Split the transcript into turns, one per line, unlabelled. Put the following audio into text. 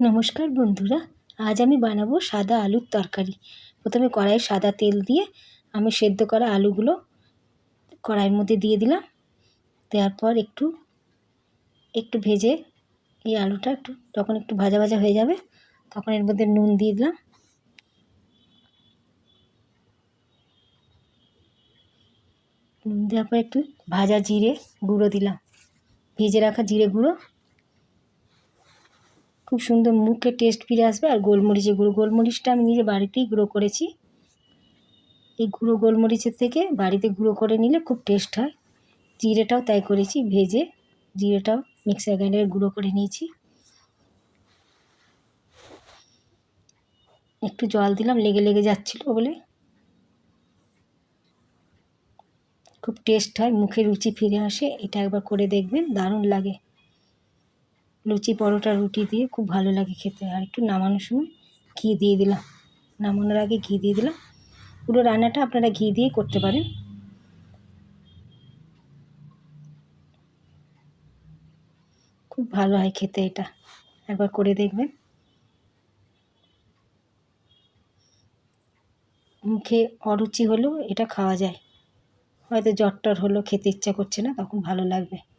নমস্কার বন্ধুরা, আজ আমি বানাবো সাদা আলুর তরকারি। প্রথমে কড়াইয়ে সাদা তেল দিয়ে আমি সেদ্ধ করা আলুগুলো কড়াইয়ের মধ্যে দিয়ে দিলাম। দেওয়ার পর একটু একটু ভেজে এই আলুটা একটু, যখন একটু ভাজা ভাজা হয়ে যাবে, তখন এর মধ্যে নুন দিয়ে দিলাম। নুন দেওয়ার পর একটু ভাজা জিরে গুঁড়ো দিলাম। ভেজে রাখা জিরে গুঁড়ো খুব সুন্দর মুখে টেস্ট ফিরে আসবে। আর গোলমরিচের গুঁড়ো গোলমরিচটা আমি নিজে বাড়িতেই গুঁড়ো করেছি। এই গুঁড়ো গোলমরিচের থেকে বাড়িতে গুঁড়ো করে নিলে খুব টেস্ট হয়। জিরেটাও তাই করেছি, ভেজে জিরেটাও মিক্সার গ্রাইন্ডারে গুঁড়ো করে নিয়েছি। একটু জল দিলাম, লেগে লেগে যাচ্ছিল বলে। খুব টেস্ট হয়, মুখে রুচি ফিরে আসে, এটা একবার করে দেখবেন, দারুণ লাগে। লুচি, পরোটা, রুটি দিয়ে খুব ভালো লাগে খেতে। আর একটু নামানোর সময় ঘি দিয়ে দিলাম। নামানোর আগে ঘি দিয়ে দিলাম। পুরো রান্নাটা আপনারা ঘি দিয়ে করতে পারেন। খুব ভালো হয় খেতে এটা। একবার করে দেখবেন। মুখে অরুচি হলেও এটা খাওয়া যায়। হয়তো জ্বর টর হলো খেতে ইচ্ছা করছে না, তখন ভালো লাগবে।